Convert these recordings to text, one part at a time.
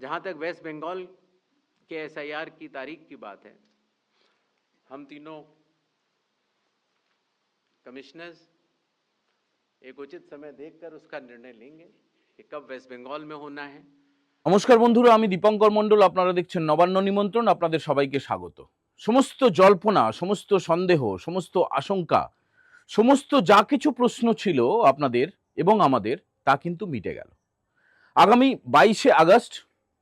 जहां तक वेस्ट बंगाल के एसआईआर की तारीख की बात है हम तीनों कमिश्नर्स एक उचित समय देखकर उसका निर्णय लेंगे कि कब वेस्ट बंगाल में होना है নমস্কার বন্ধুরা আমি দীপঙ্কর মণ্ডল আপনারা দেখছেন নবান্ন নিমন্ত্রণ আপনাদের সবাইকে স্বাগত সমস্ত জল্পনা সমস্ত সন্দেহ সমস্ত আশঙ্কা সমস্ত যা কিছু প্রশ্ন ছিল আপনাদের এবং আমাদের তা কিন্তু মিটে গেল আগামী বাইশে আগস্ট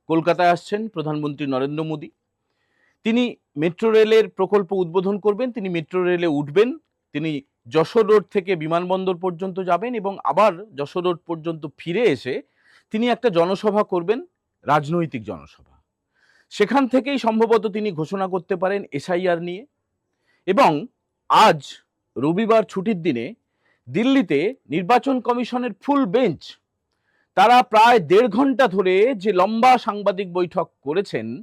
কলকাতায় আসছেন প্রধানমন্ত্রী নরেন্দ্র মোদী। তিনি মেট্রো রেলের প্রকল্প উদ্বোধন করবেন, তিনি মেট্রো রেলে উঠবেন, তিনি যশোর রোড থেকে বিমানবন্দর পর্যন্ত যাবেন এবং আবার যশোর রোড পর্যন্ত ফিরে এসে তিনি একটা জনসভা করবেন, রাজনৈতিক জনসভা। সেখান থেকেই সম্ভবত তিনি ঘোষণা করতে পারেন এসআইআর নিয়ে। এবং আজ রবিবার ছুটির দিনে দিল্লিতে নির্বাচন কমিশনের ফুল বেঞ্চ তারা প্রায় দেড় ঘণ্টা ধরে যে লম্বা সাংবাদিক বৈঠক করেছেন,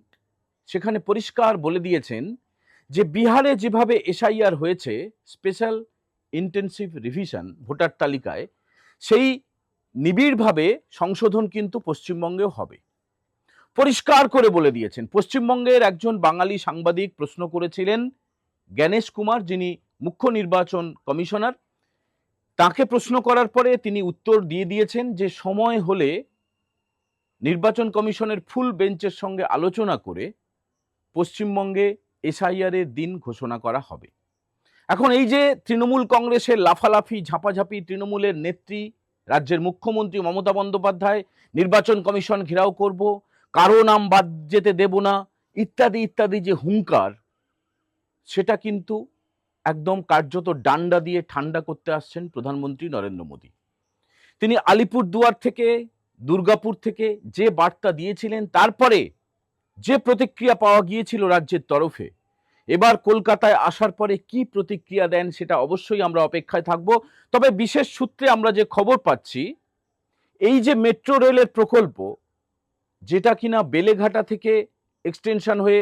সেখানে পরিষ্কার বলে দিয়েছেন যে বিহারে যেভাবে এসআইআর হয়েছে, স্পেশাল ইন্টেনসিভ রিভিশন, ভোটার তালিকায়, সেই নিবিড়ভাবে সংশোধন কিন্তু পশ্চিমবঙ্গেও হবে। পরিষ্কার করে বলে দিয়েছেন। পশ্চিমবঙ্গের একজন বাঙালি সাংবাদিক প্রশ্ন করেছিলেন, জ্ঞানেশ কুমার যিনি মুখ্য নির্বাচন কমিশনার তাকে প্রশ্ন করার পরে তিনি উত্তর দিয়ে দিয়েছেন যে সময় হলে নির্বাচন কমিশনের ফুল বেঞ্চের সঙ্গে আলোচনা করে পশ্চিমবঙ্গে এসআইআর এর দিন ঘোষণা করা হবে। এখন এই যে তৃণমূল কংগ্রেসের লাফালাফি, ঝাঁপাঝাঁপি, তৃণমূলের নেত্রী, রাজ্যের মুখ্যমন্ত্রী মমতা বন্দ্যোপাধ্যায়, নির্বাচন কমিশন ঘেরাও করব, কারও নাম বাদ যেতে দেব না, ইত্যাদি ইত্যাদি যে হুঙ্কার, সেটা কিন্তু একদম কার্যত ডান্ডা দিয়ে ঠান্ডা করতে আসছেন প্রধানমন্ত্রী নরেন্দ্র মোদী। তিনি আলিপুর দুয়ার থেকে, দুর্গাপুর থেকে যে বার্তা দিয়েছিলেন, তারপরে যে প্রতিক্রিয়া পাওয়া গিয়েছিল রাজ্যের তরফে, এবার কলকাতায় আসার পরে কি প্রতিক্রিয়া দেন সেটা অবশ্যই আমরা অপেক্ষায় থাকব। তবে বিশেষ সূত্রে আমরা যে খবর পাচ্ছি, এই যে মেট্রো রেলের প্রকল্প, যেটা কিনা বেলেঘাটা থেকে এক্সটেনশন হয়ে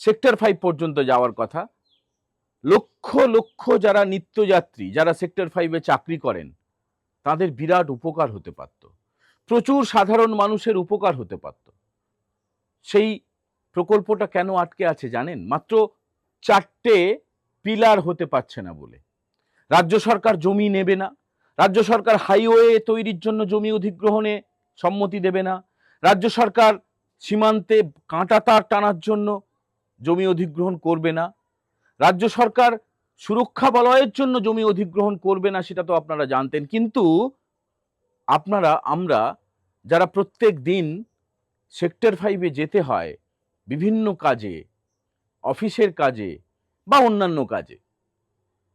সেক্টর ফাইভ পর্যন্ত যাওয়ার কথা লক্ষ লক্ষ যারা নিত্যযাত্রী, যারা সেক্টর ফাইভে চাকরি করেন, তাদের বিরাট উপকার হতে পারত। প্রচুর সাধারণ মানুষের উপকার হতে পারত। সেই প্রকল্পটা কেন আটকে আছে জানেন? মাত্র চারটে পিলার হতে পারছে না বলে। রাজ্য সরকার জমি নেবে না, রাজ্য সরকার হাইওয়ে তৈরির জন্য জমি অধিগ্রহণে সম্মতি দেবে না, রাজ্য সরকার সীমান্তে কাঁটা তার টানার জন্য জমি অধিগ্রহণ করবে না। রাজ্য সরকার সুরক্ষা বলয়ের জন্য জমি অধিগ্রহণ করবে না, সেটা তো আপনারা জানতেন। কিন্তু আপনারা, আমরা যারা প্রত্যেক দিন সেক্টর ফাইভে যেতে হয়, বিভিন্ন কাজে, অফিসের কাজে বা অন্যান্য কাজে,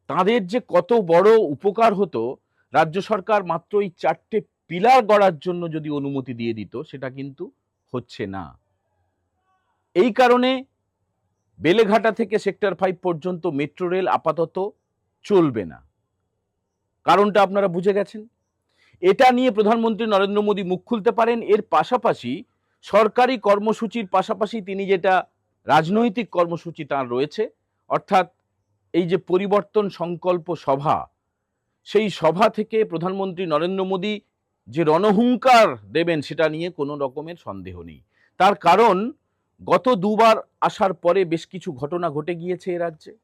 তাদের যে কত বড় উপকার হতো, রাজ্য সরকার মাত্র এই চারটে পিলার গড়ার জন্য যদি অনুমতি দিয়ে দিত, সেটা কিন্তু হচ্ছে না। এই কারণে বেলেঘাটা থেকে সেক্টর ফাইভ পর্যন্ত মেট্রো রেল আপাতত চলবে না। কারণটা আপনারা বুঝে গেছেন? এটা নিয়ে প্রধানমন্ত্রী নরেন্দ্র মোদী মুখ খুলতে পারেন। এর পাশাপাশি সরকারি কর্মসূচির পাশাপাশি তিনি যেটা রাজনৈতিক কর্মসূচি তার রয়েছে, অর্থাৎ এই যে পরিবর্তন সংকল্প সভা, সেই সভা থেকে প্রধানমন্ত্রী নরেন্দ্র মোদী যে রণহুঙ্কার দেবেন সেটা নিয়ে কোনো রকমের সন্দেহ নেই। তার কারণ গত দুবার আসার পরে বেশ কিছু ঘটনা ঘটে গিয়েছে এ রাজ্যে।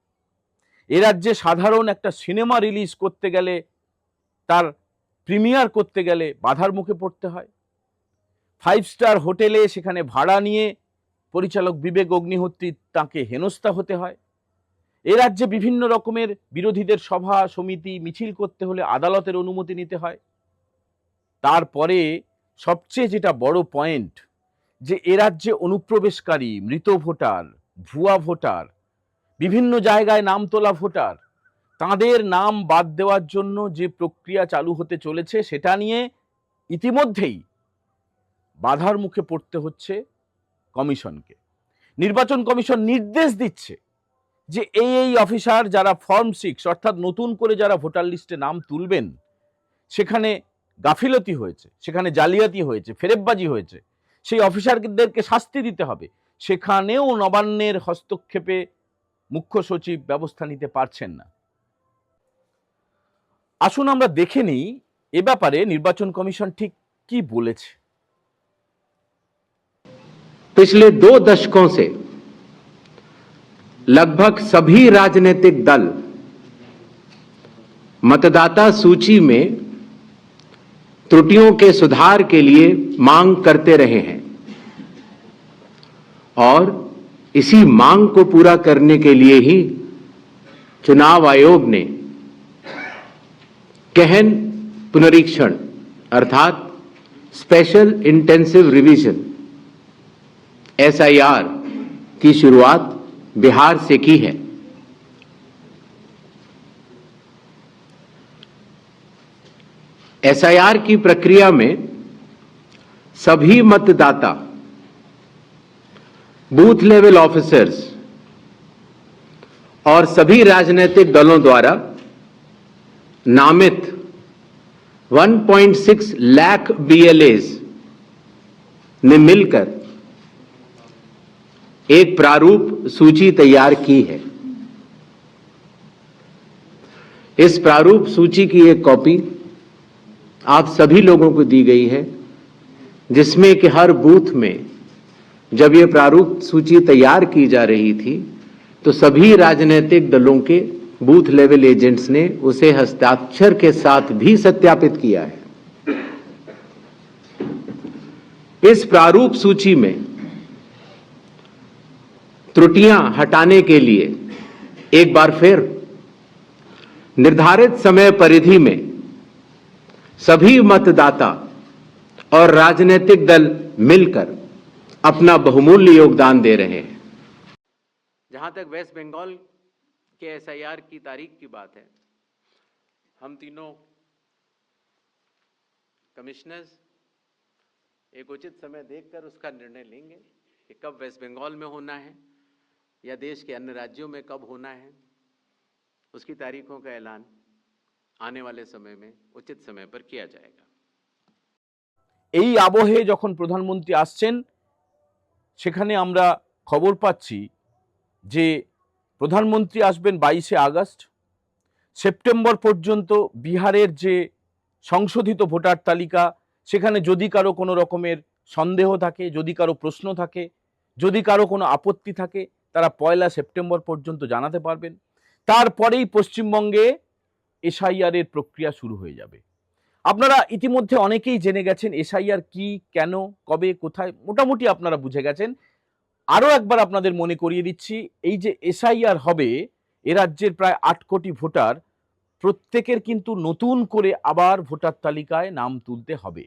এ রাজ্যে সাধারণ একটা সিনেমা রিলিজ করতে গেলে, তার প্রিমিয়ার করতে গেলে বাধার মুখে পড়তে হয়। ফাইভ স্টার হোটেলে সেখানে ভাড়া নিয়ে পরিচালক বিবেক অগ্নিহোত্রী তাকে হেনস্থা হতে হয়। এ রাজ্যে বিভিন্ন রকমের বিরোধীদের সভা, সমিতি, মিছিল করতে হলে আদালতের অনুমতি নিতে হয়। তারপরে সবচেয়ে যেটা বড় পয়েন্ট যে এ রাজ্যে অনুপ্রবেশকারী, মৃত ভোটার, ভুয়া ভোটার, বিভিন্ন জায়গায় নাম তোলা ভোটার, তাদের নাম বাদ দেওয়ার জন্য যে প্রক্রিয়া চালু হতে চলেছে সেটা নিয়ে ইতিমধ্যেই বাধার মুখে পড়তে হচ্ছে কমিশনকে। নির্বাচন কমিশন নির্দেশ দিচ্ছে যে এই এই অফিসার যারা ফর্ম সিক্স অর্থাৎ নতুন করে যারা ভোটার লিস্টে নাম তুলবেন, সেখানে গাফিলতি হয়েছে, সেখানে জালিয়াতি হয়েছে, ফেরেববাজি হয়েছে। সেই অফিসারদেরকে শাস্তি দিতে হবে সেখানেও নবান্নের হস্তক্ষেপে মুখ্য সচিব ব্যবস্থা নিতে পারছেন না আসুন আমরা দেখে নিই এ ব্যাপারে নির্বাচন কমিশন ঠিক কি বলেছে पिछले दो दशकों से लगभग सभी राजनीतिक दल मतदाता सूची में त्रुटियों के सुधार के लिए मांग करते रहे हैं। और इसी मांग को पूरा करने के लिए ही चुनाव आयोग ने गहन पुनरीक्षण, अर्थात स्पेशल इंटेंसिव रिवीजन एसआईआर की शुरुआत बिहार से की है। एसआईआर की प्रक्रिया में सभी मतदाता बूथ लेवल ऑफिसर्स और सभी राजनीतिक दलों द्वारा नामित 1.6 लाख बीएलएस ने मिलकर एक प्रारूप सूची तैयार की है। इस प्रारूप सूची की एक कॉपी आप सभी लोगों को दी गई है, जिसमें कि हर बूथ में जब ये प्रारूप सूची तैयार की जा रही थी तो सभी राजनीतिक दलों के बूथ लेवल एजेंट्स ने उसे हस्ताक्षर के साथ भी सत्यापित किया है। इस प्रारूप सूची में त्रुटियाँ हटाने के लिए एक बार फिर निर्धारित समय परिधि में सभी मतदाता और राजनीतिक दल मिलकर अपना बहुमूल्य योगदान दे रहे हैं। जहाँ तक वेस्ट बंगाल के एसआईआर की तारीख की बात है, हम तीनों कमिश्नर्स एक उचित समय देखकर उसका निर्णय लेंगे कि कब वेस्ट बंगाल में होना है या देश के अन्य राज्यों में कब होना है। उसकी तारीखों का ऐलान आने वाले समय में उचित समय पर किया जाएगा এই আবহে যখন প্রধানমন্ত্রী আসছেন সেখানে আমরা খবর পাচ্ছি যে প্রধানমন্ত্রী আসবেন বাইশে আগস্ট সেপ্টেম্বর পর্যন্ত বিহারের যে সংশোধিত ভোটার তালিকা সেখানে যদি কারো কোনো রকমের সন্দেহ থাকে যদি কারো প্রশ্ন থাকে যদি কারো কোনো আপত্তি থাকে তারা পয়লা সেপ্টেম্বর পর্যন্ত জানাতে পারবেন তারপরেই পশ্চিমবঙ্গে এসআইআর এর প্রক্রিয়া শুরু হয়ে যাবে। আপনারা ইতিমধ্যে অনেকেই জেনে গেছেন এসআইআর কি, কেন, কবে, কোথায়, মোটামুটি আপনারা বুঝে গেছেন। আরও একবার আপনাদের মনে করিয়ে দিচ্ছি, এই যে এসআইআর হবে, এ রাজ্যের প্রায় আট কোটি ভোটার, প্রত্যেকের কিন্তু নতুন করে আবার ভোটার তালিকায় নাম তুলতে হবে।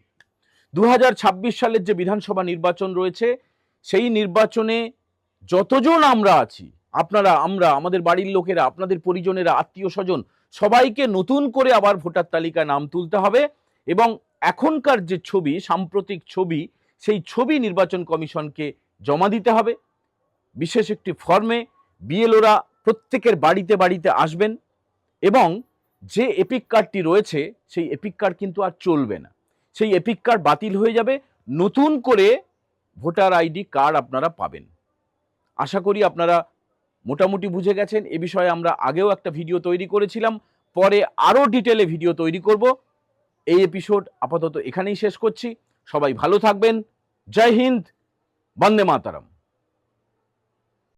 দু হাজার ছাব্বিশ সালের যে বিধানসভা নির্বাচন রয়েছে, সেই নির্বাচনে যতজন আমরা আছি, আপনারা, আমরা, আমাদের বাড়ির লোকেরা, আপনাদের পরিজনেরা, আত্মীয় স্বজন সবাইকে নতুন করে আবার ভোটার তালিকায় নাম তুলতে হবে এবং এখনকার যে ছবি, সাম্প্রতিক ছবি, সেই ছবি নির্বাচন কমিশনকে জমা দিতে হবে। বিশেষ একটি ফর্মে বিএলওরা প্রত্যেকের বাড়িতে বাড়িতে আসবেন এবং যে এপিক কার্ডটি রয়েছে, সেই এপিক কার্ড কিন্তু আর চলবে না। সেই এপিক কার্ড বাতিল হয়ে যাবে। নতুন করে ভোটার আইডি কার্ড আপনারা পাবেন। আশা করি আপনারা মোটামুটি বুঝে গেছেন, এ বিষয়ে আমরা আগেও একটা ভিডিও তৈরি করেছিলাম, পরে আরও ডিটেলে ভিডিও তৈরি করব। এই এপিসোড আপাতত এখানেই শেষ করছি। সবাই ভালো থাকবেন। জয় হিন্দ, বন্দে মাতারাম।